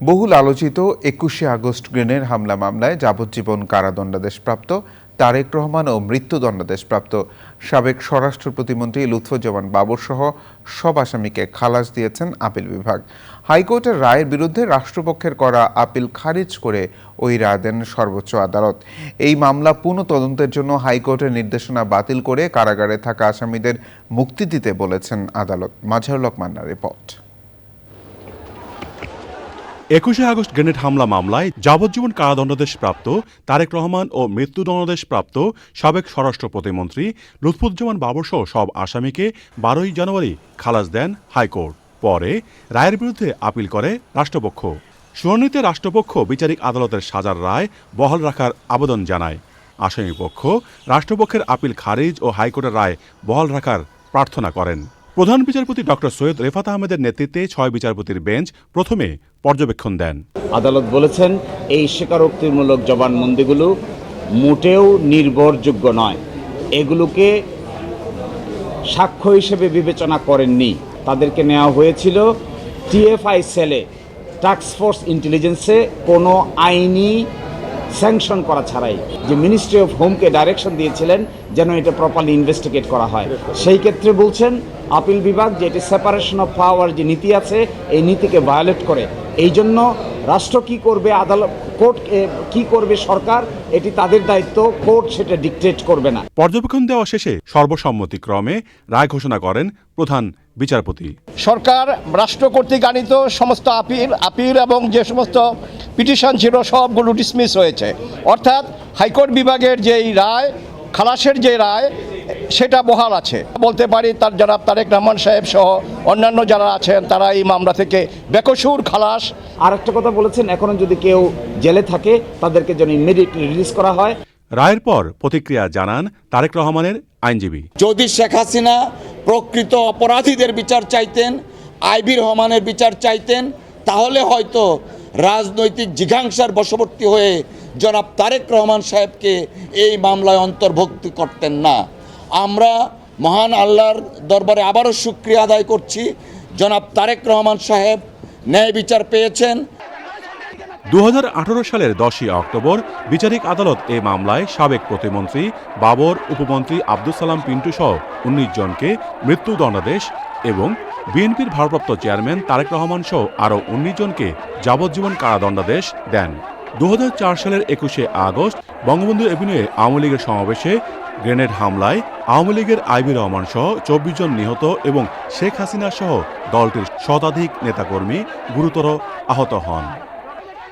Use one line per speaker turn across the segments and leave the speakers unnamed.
বহুল আলোচিত একুশে আগস্ট গ্রেনের হামলা মামলায় যাবজ্জীবন কারাদণ্ডাদেশপ্রাপ্ত তারেক রহমান ও মৃত্যুদণ্ডাদেশপ্রাপ্ত। সাবেক স্বরাষ্ট্র প্রতিমন্ত্রী লুৎফুজ্জামান বাবর সহ সব আসামিকে খালাস দিয়েছেন আপিল বিভাগ। হাইকোর্টের রায়ের বিরুদ্ধে রাষ্ট্রপক্ষের করা আপিল খারিজ করে ওই রায় দেন সর্বোচ্চ আদালত। এই মামলা পুনঃ তদন্তের জন্য হাইকোর্টের নির্দেশনা বাতিল করে কারাগারে থাকা আসামিদের মুক্তি দিতে বলেছেন আদালত। মাঝারুল হক রিপোর্ট।
একুশে আগস্ট গ্রেনেড হামলা মামলায় যাবজ্জীবন কারাদণ্ডাদেশ প্রাপ্ত তারেক রহমান ও মৃত্যুদণ্ডাদেশ প্রাপ্ত সাবেক স্বরাষ্ট্র প্রতিমন্ত্রী লুৎফুজ্জামান বাবর সহ সব আসামিকে বারোই জানুয়ারি খালাস দেন হাইকোর্ট। পরে রায়ের বিরুদ্ধে আপিল করে রাষ্ট্রপক্ষ। শুনানিতে রাষ্ট্রপক্ষ বিচারিক আদালতের সাজার রায় বহাল রাখার আবেদন জানায়। আসামিপক্ষ রাষ্ট্রপক্ষের আপিল খারিজ ও হাইকোর্টের রায় বহাল রাখার প্রার্থনা করেন। প্রধান বিচারপতি ডক্টর সৈয়দ রেফাত আহমেদের নেতৃত্বে ছয় বিচারপতির বেঞ্চ প্রথমে পর্যবেক্ষণ দেন।
আদালত বলেছেন, এই স্বীকারোক্তিমূলক জবানবন্দিগুলো মোটেও নির্ভরযোগ্য নয়। এগুলোকে সাক্ষ্য হিসেবে বিবেচনা করেননি। তাদেরকে নেওয়া হয়েছিল, টিএফআই সেলে টাস্কফোর্স ইন্টেলিজেন্সে কোনো আইনি স্যাংশন করা ছাড়াই যে মিনিস্ট্রি অফ হোমকে ডাইরেকশন দিয়েছিলেন যেন এটা প্রপারলি ইনভেস্টিগেট করা হয়। সেই ক্ষেত্রে বলছেন আপিল বিভাগ যে এটি সেপারেশন অফ পাওয়ার যে নীতি আছে এই নীতিকে ভায়োলেট করে। এই জন্য রাষ্ট্র কি করবে আদালত কোর্ট কি করবে সরকার এটি তাদের দায়িত্ব কোর্ট সেটা ডিকটেট করবে না।
পর্যবেক্ষণ দেওয়া শেষে সর্বসম্মতিক্রমে রায় ঘোষণা করেন প্রধান বিচারপতি।
সরকার রাষ্ট্র কর্তৃক আনিত সমস্ত আপিল আপিল এবং যে সমস্ত পিটিশন ছিল সবগুলো ডিসমিস হয়েছে। অর্থাৎ হাইকোর্ট বিভাগের যেই রায় খালাসের যে রায় সেটা বহাল আছে। বলতে পারি তার যারা তারেক রহমান সাহেব সহ অন্যান্য যারা আছেন তারা এই মামলা থেকে বেকসুর খালাস।
আর একটা কথা বলেছেন এখনও যদি কেউ জেলে থাকে তাদেরকে যেন ইমিডিয়েটলি রিলিজ করা হয়।
রায়ের পর প্রতিক্রিয়া জানান তারেক রহমানের আইনজীবী।
যদি শেখ হাসিনা প্রকৃত অপরাধীদের বিচার চাইতেন আইবি রহমানের বিচার চাইতেন তাহলে হয়তো রাজনৈতিক জিঘাংসার বশবর্তী হয়ে জনাব তারেক রহমান সাহেবকে এই মামলায় অন্তর্ভুক্ত করতেন না। আমরা মহান আল্লাহর দরবারে আবারও সুক্রিয়া আদায় করছি। জনাব তারেক রহমান সাহেব ন্যায় বিচার পেয়েছেন।
দু হাজার আঠারো সালের দশই অক্টোবর বিচারিক আদালত এ মামলায় সাবেক প্রতিমন্ত্রী, বাবর, উপমন্ত্রী আব্দুল সালাম পিন্টু সহ উনিশ জনকে মৃত্যুদণ্ডাদেশ এবং বিএনপির ভারপ্রাপ্ত চেয়ারম্যান তারেক রহমান সহ আরও উনিশ জনকে যাবজ্জীবন কারাদণ্ডাদেশ দেন। দু হাজার চার সালের একুশে আগস্ট বঙ্গবন্ধু এভিনিউয়ে আওয়ামী লীগের সমাবেশে গ্রেনেড হামলায় আওয়ামী লীগের আইবি রহমান সহ চব্বিশ জন নিহত এবং শেখ হাসিনা সহ দলটির শতাধিক নেতাকর্মী গুরুতর আহত হন।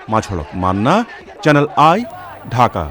মাঝড়ক মান্না, চ্যানেল আই, ঢাকা।